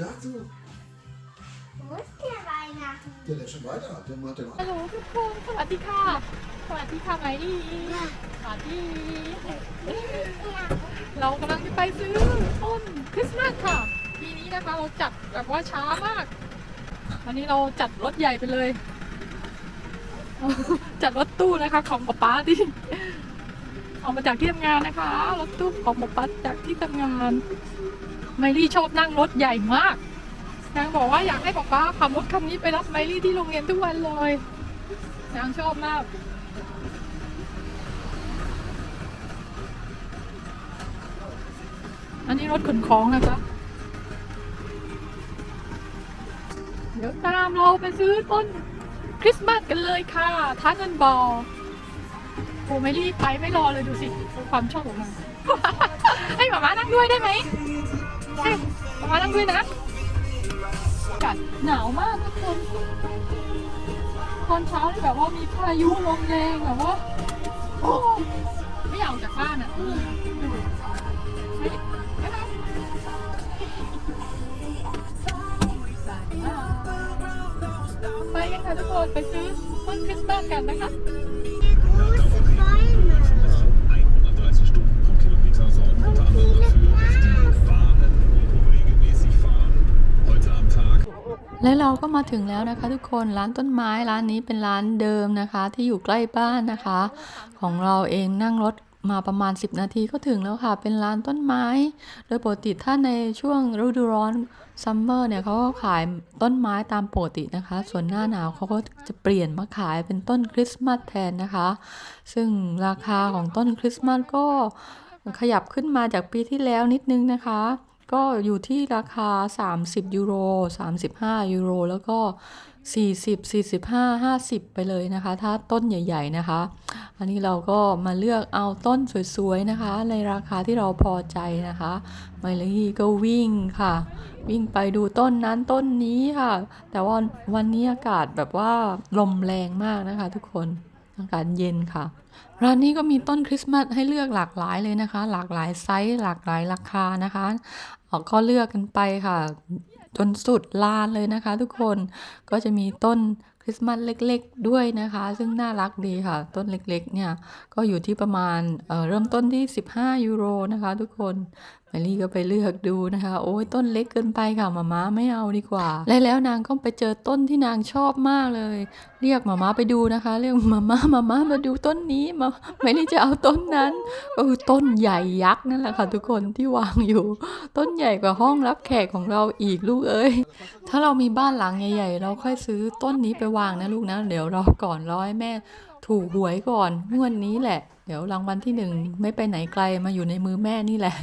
Dazu. Wo ist der Weihnachten? Der ist schon weiter. Der macht den ฮัลโหลทุกคนสวัสดีค่ะสวัสดีค่ะไมลี่สวัสดีเรากำลังจะไปซื้อต้นคริสต์มาสค่ะ ปีนี้นะคะเราจัดแบบว่าช้ามาก วันนี้เราจัดรถใหญ่ไปเลย จัดรถตู้นะคะของป๊าป๊าที่ออกมาจากที่ทำงานนะคะ รถตู้ของป๊าป๊าจากที่ทำงาน ไมลี่ชอบนั่งรถใหญ่มากนางบอกว่าอยากให้ป๊าป๊าขับรถคันนี้ไปรับไมลี่ที่โรงเรียนทุกวันเลยนางชอบมากอันนี้รถขนของนะคะเดี๋ยวตามเราไปซื้อต้นคริสต์มาสกันเลยค่ะท่าเงินบอลโอ้ไม่รีบไปไม่รอเลยดูสิ ความชอบของนางให้หมามานั่งด้วยได้ไหม ให้หมามานั่งด้วยนะอากาศหนาวมากทุกคนตอนเช้านี่แบบว่ามีพายุลมแรงแบบว่าโอ้ไม่อยากออกจากบ้านอะไปไหนไปกันค่ะทุกคนไปซื้อต้นคริสต์มาสกันนะคะ และเราก็มาถึงแล้วนะคะ ทุกคนร้านต้นไม้ร้านนี้เป็นร้านเดิมนะคะ ที่อยู่ใกล้บ้านนะคะ ของเราเองนั่งรถมาประมาณ 10 นาทีก็ถึงแล้วค่ะ เป็นร้านต้นไม้ โดยปกติถ้าในช่วงฤดูร้อนซัมเมอร์เนี่ยเขาก็ขายต้นไม้ตามปกตินะคะ ส่วนหน้าหนาวเขาก็จะเปลี่ยนมาขายเป็นต้นคริสต์มาสแทนนะคะ ซึ่งราคาของต้นคริสต์มาสก็ขยับขึ้นมาจากปีที่แล้วนิดนึงนะคะ ก็อยู่ที่ราคา 30 ยูโร 35 ยูโร แล้วก็ 40 45 50 ไปเลยนะคะ ถ้าต้นใหญ่ ๆนะคะ อันนี้เราก็มาเลือกเอาต้นสวยๆนะคะ ในราคาที่เราพอใจนะคะไมลี่ก็วิ่งค่ะ วิ่งไปดูต้นนั้นต้นนี้ค่ะ แต่ว่าวันนี้อากาศแบบว่าลมแรงมากนะคะ ทุกคนอากาศเย็นค่ะ ร้านนี้ก็มีต้นคริสต์มาสให้เลือกหลากหลายเลยนะคะ หลากหลายไซส์หลากหลายราคานะคะ ออก็เลือกกันไปค่ะ จนสุดลานเลยนะคะ ทุกคนก็จะมีต้นคริสต์มาสเล็กๆ ด้วยนะคะ ซึ่งน่ารักดีค่ะ ต้นเล็กๆเนี่ยก็อยู่ที่ประมาณเเริ่มต้นที่ 15 ยูโรนะคะ ทุกคน แมรี่ก็ไปเลือกดูนะคะ โอ้ยต้นเล็กเกินไปค่ะมาม้าไม่เอาดีกว่า และแล้วนางก็ไปเจอต้นที่นางชอบมากเลย เรียกมาม้าไปดูนะคะ เรียกมาม้ามาม้ามาดูต้นนี้มาไม่ได้จะเอาต้นนั้นก็คือต้นใหญ่ยักษ์นั่นแหละค่ะทุกคนที่วางอยู่ ต้นใหญ่กว่าห้องรับแขกของเราอีกลูกเอ้ยถ้าเรามีบ้านหลังใหญ่ ๆ เราค่อยซื้อต้นนี้ไปวางนะลูกนะเดี๋ยวรอก่อนรอให้แม่ถูกหวยก่อนงวดนี้แหละ เดี๋ยวรางวัลที่หนึ่งไม่ไปไหนไกลมาอยู่ในมือแม่นี่แหละ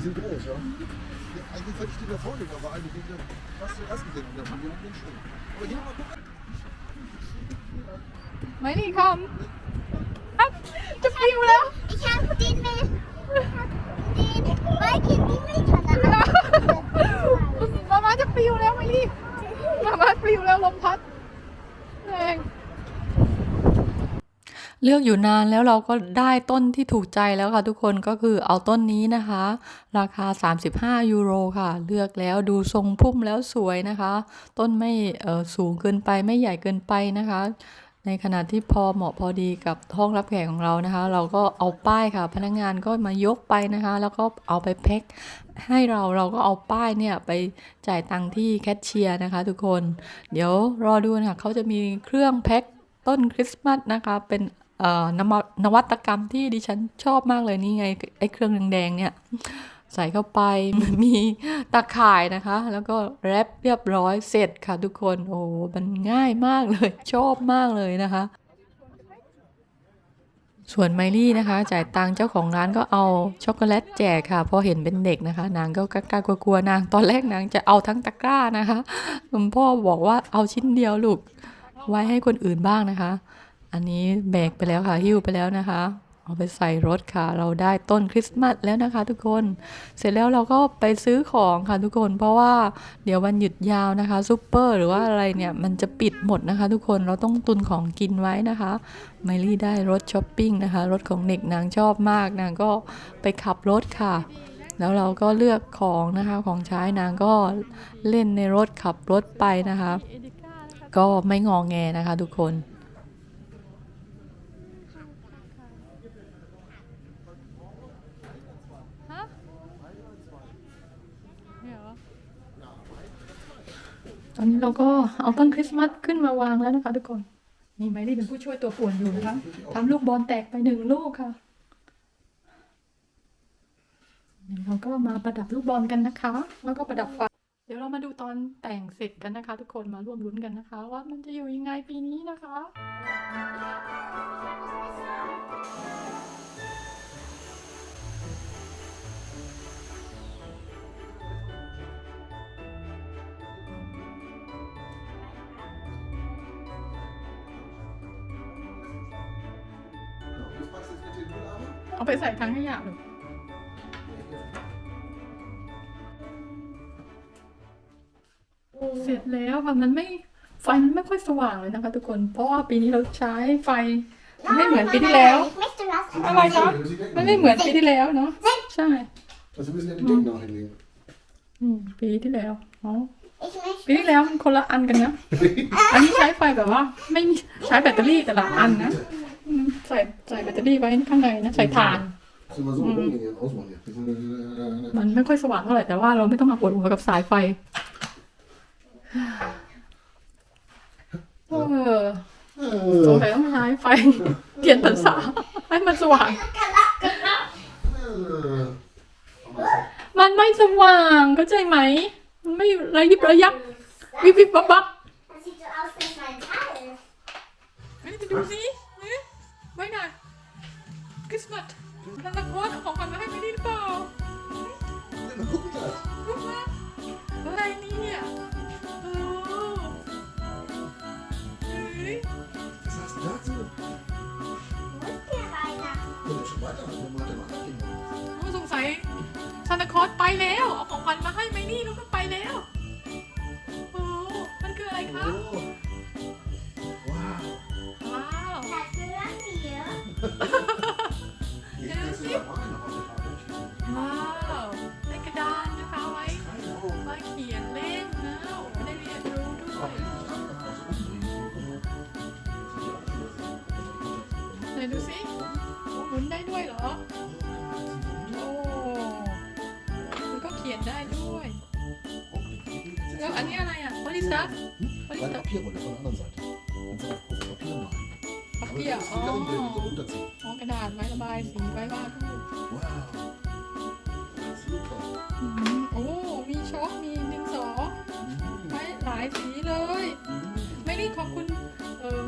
Die sind groß, ja. ja eigentlich hätte ich die da vorlegen, aber eine die wir fast zuerst gesehen haben, da haben die den Stimmen. Aber hier mal gucken. ไม่ดีคำครับจะปลิวแล้ว Ich habe den mit. Den Viking die Milchkanne. มามาจะปลิว เลือกอยู่นานแล้วเราก็ได้ต้นที่ถูกใจแล้วค่ะทุกคนก็คือเอาต้นนี้นะคะ ราคา 35 ยูโรค่ะ เลือกแล้วดูทรงพุ่มแล้วสวยนะคะ ต้นไม่สูงเกินไปไม่ใหญ่เกินไปนะคะ ในขณะที่พอเหมาะพอดีกับห้องรับแขกของเรานะคะ เราก็เอาป้ายค่ะ พนักงานก็มายกไปนะคะ แล้วก็เอาไปแพ็คให้เราเราก็เอาป้ายเนี่ยไปจ่ายตังค์ที่แคชเชียร์นะคะทุกคน เดี๋ยวรอดูนะคะเขาจะมีเครื่องแพ็คต้นคริสต์มาสนะคะ เป็น นวนวัตกรรมที่ดิฉันชอบมากเลยนี่ไงไอ้เครื่องแดงๆเนี่ยใส่เข้าไปมีตาข่ายนะคะ แล้วก็แรปเรียบร้อยเสร็จค่ะทุกคนโอ้มันง่ายมากเลย ชอบมากเลยนะคะ ส่วนไมลี่นะคะ จ่ายตังค์เจ้าของร้านก็เอาช็อกโกแลตแจกค่ะพอเห็นเป็นเด็กนะคะ นางก็กล้ากลัวๆนางตอนแรกนางจะเอาทั้งตะกร้านะคะคุณพ่อบอกว่าเอาชิ้นเดียวลูกไว้ให้คนอื่นบ้างนะคะ อันนี้แบกไปแล้วค่ะหิ้วไปแล้วนะคะ เอาไปใส่รถค่ะ เราได้ต้นคริสต์มาสแล้วนะคะ ทุกคน เสร็จแล้วเราก็ไปซื้อของค่ะทุกคน เพราะว่าเดี๋ยววันหยุดยาวนะคะซูเปอร์หรือว่าอะไรเนี่ยมันจะปิดหมดนะคะ ทุกคนเราต้องตุนของกินไว้นะคะไมลี่ได้รถช้อปปิ้งนะคะ รถของเด็กนางชอบมากนางก็ไปขับรถค่ะแล้วเราก็เลือกของนะคะของใช้นางก็เล่นในรถขับรถไปนะคะ ก็ไม่งองแงนะคะทุกคน ต อนนี้เราก็เอาต้นคริสต์มาสขึ้นมาวางแล้วนะคะ ทุกคน นี่ไมลี่เป็นผู้ช่วยตัวป่วนอยู่นะคะทำลูกบอลแตกไปหนึ่งลูกค่ะเดี๋ยวเราก็มาประดับลูกบอลกันนะคะ แล้วก็ประดับไฟเดี๋ยวเรามาดูตอนแต่งเสร็จกันนะคะ ทุกคนมาร่วมลุ้นกันนะคะ ว่ามันจะอยู่ยังไงปีนี้นะคะ เอาไปใส่ถังขยะเลยเสร็จแล้วค่ะมันไม่ไฟมันไม่ค่อยสว่างเลยนะคะทุกคน เพราะว่าปีนี้เราใช้ไฟไม่เหมือนปีที่แล้ว Ich möchte das. อะไรคะมันไม่เหมือนปีที่แล้วเนาะใช่ Also wir müssen ja die Decken noch hinlegen. อืมปีที่แล้วอ๋อ Ich möchte. ปีที่แล้วมันคนละอันกันนะ อันนี้ใช้ไฟแบบว่า ไม่มีใช้แบตเตอรี่แต่ละอันนะอืม ใส่ใส่แบตเตอรี่ไว้ข้างในนะใส่ถ่าน Müssen wir so rumgehen hier ausmachen hier. Wir sind, äh, มันไม่ค่อยสว่างเท่าไหร่แต่ว่าเราไม่ต้องมาปวดหัวกับสายไฟเออสงสัยต้องใช้ไฟเทียนพรรษาให้มันสว่าง äh, มันไม่สว่างเข้าใจไหม มันไม่ระยิบระยับวิบวิบวับวับ Das sieht so aus, als mein Teil. ไม่ได้ดูสิไว้หน่อยค ริสต์มาสนันตะโคตของขวัญมาให้ไม่ได้หรือเปล่า mal gucken das. ลูกมาอะไรเนี่ยโอ้เฮ้ย Was sagst du dazu? Wo ist der Weihnachten? Ja, das ist schon weiter. Wir machen weiter gehen. โอ้สงสัยซานตาคลอสไปแล้ว เอาของขวัญมาให้ไมนี่แล้วก็ไปแล้วโอ้มันคืออะไรคะ Oh. Wow. ว้าว Das gehören wir. Jetzt ได้ด้วย แล้วอันนี้อะไรอะบริษัทบริ Eine ษัท Papierrolle von der anderen Seite. Und so auf große Papier malen. ปัก Aber เกีย das อ๋อ ist die Gartenbilder, die so runterziehen. อ๋อกระดาษไว้ระบายสีไว้วาดรูป Wow. Super. อืมโอ้ มีช็อกมีดินสอไว้หลายสีเลยไม่รีบขอบคุณเออ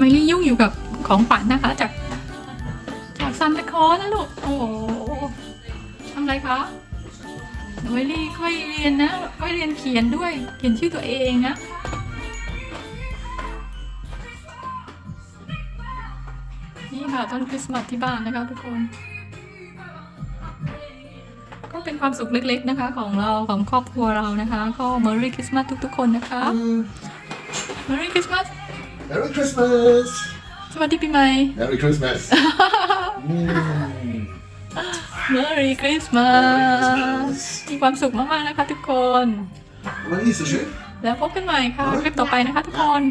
ไม่ได้ยุ่งอยู่กับของฝันนะคะ จากจากซันตาคลอสนะลูก โอ้โหทำอะไรคะหนูไอรี่ค่อยเรียนนะ ค่อยเรียนเขียนด้วย เขียนชื่อตัวเองนะนี่ค่ะต้นคริสต์มาสที่บ้านนะคะทุกคน ก็เป็นความสุขเล็กๆนะคะของเราของครอบครัวเรานะคะ ก็ Merry Christmas ทุกๆคนนะคะ Merry Christmas Merry Christmas สวัสดีปีใหม่ Merry Christmas อืม Merry Christmas มีความสุขมากๆนะคะทุกคน Aber die ist so schön. แล้วพบกันใหม่ค่ะคลิปต่อไปนะคะทุกคน